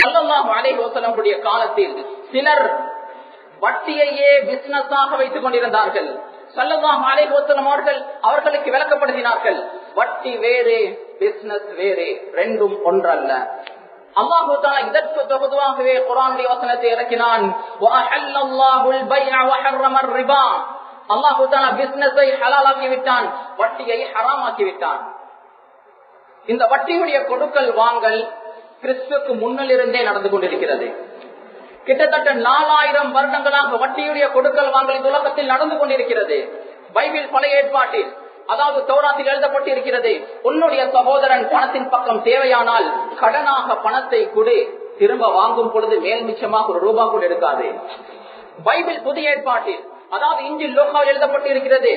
சல்லல்லாஹு அலைஹி வஸல்லமுடைய காலத்தில் சிலர் வட்டியையே பிசினஸாக வைத்துக் கொண்டிருந்தார்கள். சல்லல்லாஹு அலைஹி வஸல்லம் அவர்கள் அவர்களுக்கு விளக்கப்படுத்தினார்கள். வட்டி வேறு பிசினஸ் வேறு ரெண்டும் ஒன்றல்ல. அல்லாஹு தஆலா இதற்கு தொகுதுவாகவே குர்ஆனுடைய வசனத்தை இறக்கினான். வஅஹல்லல்லாஹுல் பைஅ வஹர்ரமர் ரிபா. அல்லாஹு தஆலா பிசினஸை ஹலாலாக்கி விட்டான் வட்டியை ஹராமாக்கி விட்டான். இந்த வட்டியுடைய கொடுக்கல் வாங்கல் கிறிஸ்துக்கு முன்னில் இருந்தே நடந்து கொண்டிருக்கிறது. கிட்டத்தட்ட நாலாயிரம் வருடங்களாக வட்டியுடைய கொடுக்கல் வாங்கல் இந்த உலகத்தில் நடந்து கொண்டிருக்கிறது. பைபிள் பழைய ஏற்பாட்டில் அதாவது தோரத்தில் எழுதப்பட்டு இருக்கிறது உன்னுடைய சகோதரன் பணத்தின் பக்கம் தேவையானால் கடனாக பணத்தை கொடு திரும்ப வாங்கும் பொழுது மேல் மிச்சமாக ஒரு ரூபா கூட எடுக்காது. பைபிள் புதிய ஏற்பாட்டில் அதாவது இஞ்சி எழுதப்பட்டு இருக்கிறது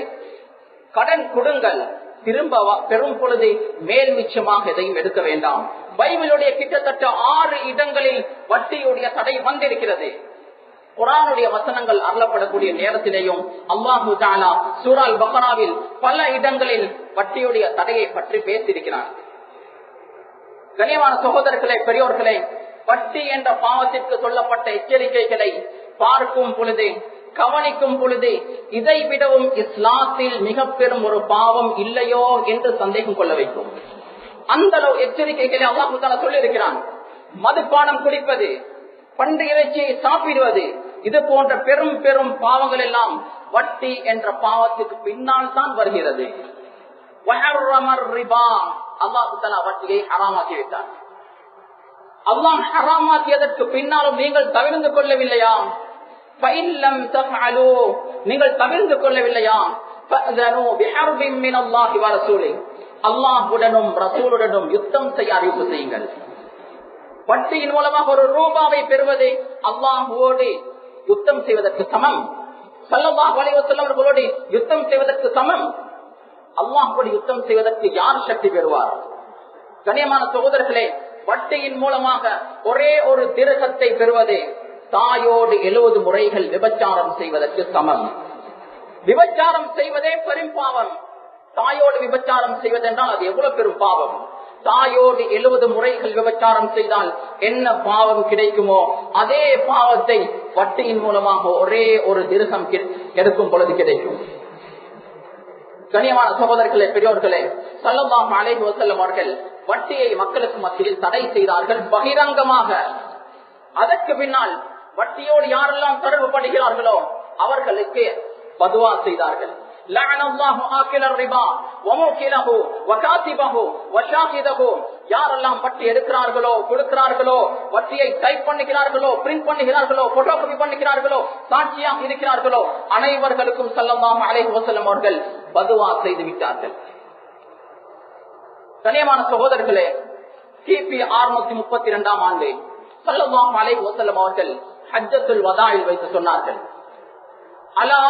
கடன் கொடுங்கள் திரும்ப பெறும் பொழுது மேல் மிச்சமாக எதையும் எடுக்க வேண்டாம். பைபிளுடைய கிட்டத்தட்ட ஆறு இடங்களில் வட்டியுடைய தடை வந்திருக்கிறது. குரானுடைய வசனங்கள் அருளப்படக்கூடிய நேரத்திலேயும் அல்லாஹு தாலா சூரால் பஹராவில் பல இடங்களில் வட்டியுடைய தடையை பற்றி பேசியிருக்கிறார். கனியமான சகோதரர்களே பெரியோர்களே வட்டி என்ற பாவத்திற்கு சொல்லப்பட்ட எச்சரிக்கைகளை பார்க்கும் பொழுது கவனிக்கும் பொழுது இதை விடவும் இஸ்லாத்தில் மிக பெரும் ஒரு பாவம் இல்லையோ என்று சந்தேகம் கொள்ள வைக்கும். அந்த அளவு எச்சரிக்கைகளை அல்லாஹு சொல்லியிருக்கிறான். மதுபானம் குடிப்பது பண்டு இறைச்சியை சாப்பிடுவது இது போன்ற பெரும் பெரும் பாவங்கள் எல்லாம் வட்டி என்ற பாவத்துக்கு பின்னால் தான் வருகிறது. அல்லாஹு வட்டியை ஹராமாக்கி விட்டார் ஹராமாக்கியதற்கு பின்னாலும் நீங்கள் தவிர்ந்து கொள்ளவில்லையா? நீங்கள் தவிர்ந்து கொள்ளவில்லையா? அல்லாஹுடனும் ரசூலுடனும் யுத்தம் செய்ய அறிவிப்பு செய்யுங்கள். வட்டியின் மூலமாக ஒரு ரூபாவை பெறுவது அல்லாஹுவோடு யுத்தம் செய்வதற்கு சமம். சல்லல்லாஹு அலைஹி அவர்களோடு யுத்தம் செய்வதற்கு சமம். அல்லாஹோடு யுத்தம் செய்வதற்கு யார் சக்தி பெறுவார்? கனியமான சகோதரர்களே வட்டியின் மூலமாக ஒரே ஒரு திருகத்தை பெறுவது தாயோடு எழுபது முறைகள் விபச்சாரம் செய்வதற்கு சமம். விபச்சாரம் செய்வதே பெரும் பாவம். தாயோடு விபச்சாரம் செய்வதென்றால் அது எவ்வளவு பெரும் பாவம்? தாயோடு எழுபது முறைகள் விபச்சாரம் செய்தால் என்ன பாவம் கிடைக்குமோ அதே பாவத்தை வட்டியின் மூலமாக ஒரே ஒரு திருகம் எடுக்கும் பொழுது கிடைக்கும். கனியமான சகோதரர்களே பெரியோர்களே சல்லல்லாஹு அலைஹி வசல்லம் அவர்கள் வட்டியை மக்களுக்கு மத்தியில் தடை செய்தார்கள் பகிரங்கமாக. அதற்கு பின்னால் வட்டியோடு யாரெல்லாம் தொடர்பு தொடர்புபடுகிறார்களோ அவர்களுக்கு பதுவா செய்தார்கள். யாரெல்லாம் வட்டி எடுக்கிறார்களோ கொடுக்கிறார்களோ வட்டியை டைப் பண்ணுகிறார்களோ பிரிண்ட் பண்ணுகிறார்களோ பண்ணுகிறார்களோ சாட்சியாக இருக்கிறார்களோ அனைவர்களுக்கும் செல்லமாக அலைஹி வசல்லம் அவர்கள் பதுவா செய்து விட்டார்கள். கனியமான சகோதரர்களே கிபி அறுநூத்தி முப்பத்தி இரண்டாம் ஆண்டு செல்லமாக அலை வசல்லம் அவர்கள் ஹஜ்ஜத்துல் வதாயில் வைத்து சொன்னார்கள். அலா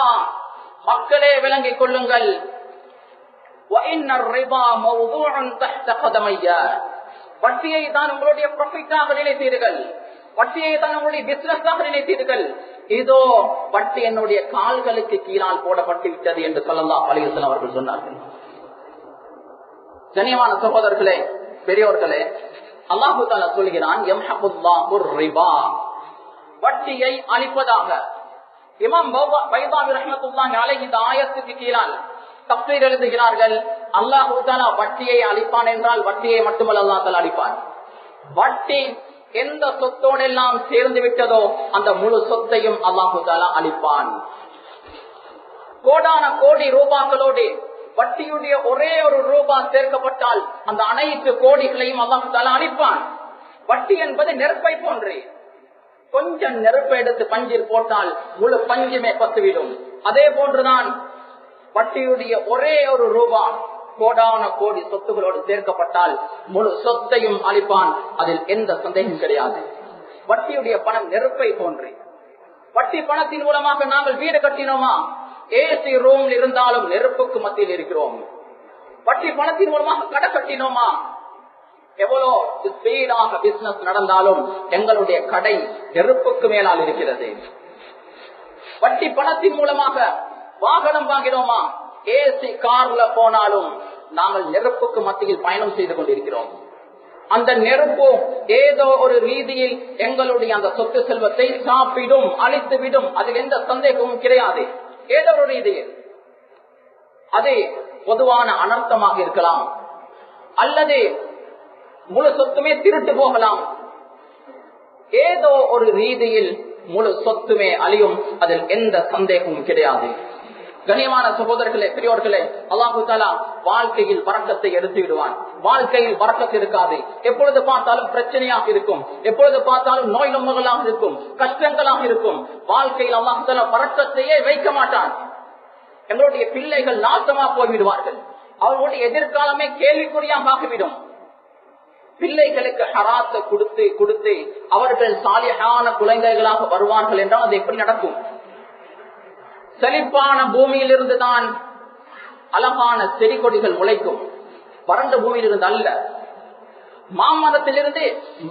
மக்களே விளங்கிக் கொள்ளுங்கள். வட்டியை தான் உங்களுடைய ப்ராஃபிட்டாக நினைத்தீர்கள். வட்டியை தான் உங்களுடைய பிசினஸாக நினைத்தீர்கள். இதோ பட்டி என்னுடைய கால்களுக்கு கீழால் போடப்பட்டு விட்டது என்று சொல்லலாம் அலிஹசன் அவர்கள் சொன்னார்கள். கனியமான சகோதரர்களே பெரியோர்களே அல்லாஹு தாலா சொல்கிறான் வட்டியை அளிப்பதாக. இமாம் பைதாபி ரஹ்மத்துல்லாஹி அலைஹி இந்த ஆயத்துக்கு கீழால் தப்சீர் எழுதுகிறார்கள் அல்லாஹு தாலா வட்டியை அழிப்பான் என்றால் வட்டியை மட்டுமல்ல அல்லாஹ் தாலா அழிப்பான் வட்டி எந்த சொத்தோடெல்லாம் சேர்ந்து விட்டதோ அந்த முழு சொத்தையும் அல்லாஹு தாலா அழிப்பான் கோடான கோடி ரூபாக்களோடு வட்டியுடைய ஒரே ஒரு ரூபா சேர்க்கப்பட்டால் அந்த அனைத்து கோடிகளையும் அல்லாஹு தாலா அழிப்பான் வட்டி என்பது நெருப்பை போன்றே. கொஞ்சம் நெருப்பை எடுத்து பஞ்சில் போட்டால் முழு பஞ்சுமே பத்துவிடும். அதே போன்றுதான் வட்டியுடைய ஒரே ஒரு ரூபா கோடான கோடி சொத்துகளோடு சேர்க்கப்பட்டால் முழு சொத்தையும் அளிப்பான் அதில் எந்த சந்தேகம் கிடையாது. வட்டியுடைய பணம் நெருப்பை போன்று. வட்டி பணத்தின் மூலமாக நாங்கள் வீடு கட்டினோமா? ஏசி ரூம் இருந்தாலும் நெருப்புக்கு மத்தியில் இருக்கிறோம். வட்டி பணத்தின் மூலமாக கடை கட்டினோமா? எவ்வளோ ஸ்பீடாக பிசினஸ் நடந்தாலும் எங்களுடைய கடை நெருப்புக்கு மேலால் இருக்கிறது. வட்டி பணத்தின் மூலமாக வாகனம் வாங்கினோமா? ஏசி கார்ல போனாலும் நாங்கள் நெருப்புக்கு மத்தியில் பயணம் செய்து கொண்டிருக்கிறோம். அந்த நெருப்பும் ஏதோ ஒரு ரீதியில் எங்களுடைய அந்த சொத்து செல்வத்தை சாப்பிடும் அழித்து விடும் அதில் எந்த சந்தேகமும் கிடையாது. ஏதோ ஒரு ரீதியில். அது பொதுவான அனர்த்தமாக இருக்கலாம். அல்லது முழு சொத்துமே திருட்டு போகலாம். ஏதோ ஒரு ரீதியில் முழு சொத்துமே அழியும் அதில் எந்த சந்தேகமும் கிடையாது. கனியமான சகோதரர்களே பெரியோர்களே அல்லாஹு தாலா வாழ்க்கையில் வரக்கத்தை எடுத்து விடுவான். வாழ்க்கையில் வரக்கத்து இருக்காது. எப்பொழுது பார்த்தாலும் பிரச்சனையாக இருக்கும். எப்பொழுது பார்த்தாலும் நோய் நம்பங்களாக இருக்கும். கஷ்டங்களாக இருக்கும். வாழ்க்கையில் அல்லாஹு தாலா வரக்கத்தையே வைக்க மாட்டான். எங்களுடைய பிள்ளைகள் நாசமா போய்விடுவார்கள். அவர்களுடைய எதிர்காலமே கேள்விக்குறியாக ஆகிவிடும். பிள்ளைகளுக்கு ஹராத்தை கொடுத்து கொடுத்து அவர்கள் சாலியான குழந்தைகளாக வருவார்கள் என்றால் அது எப்படி நடக்கும்? செழிப்பான பூமியிலிருந்து தான் அழகான செடி கொடிகள் முளைக்கும் வறண்ட பூமியிலிருந்து அல்ல. மாமரத்திலிருந்து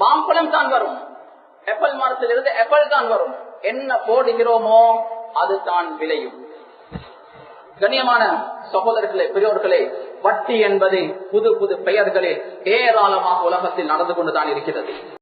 மாம்பழம் தான் வரும். எப்பல் மரத்திலிருந்து எப்பல் தான் வரும். என்ன போடுகிறோமோ அதுதான் விளையும். கண்ணியமான சகோதரர்களே பெரியோர்களே வட்டி என்பது புது புது பெயர்களில் ஏராளமாக உலகத்தில் நடந்து கொண்டுதான் இருக்கிறது.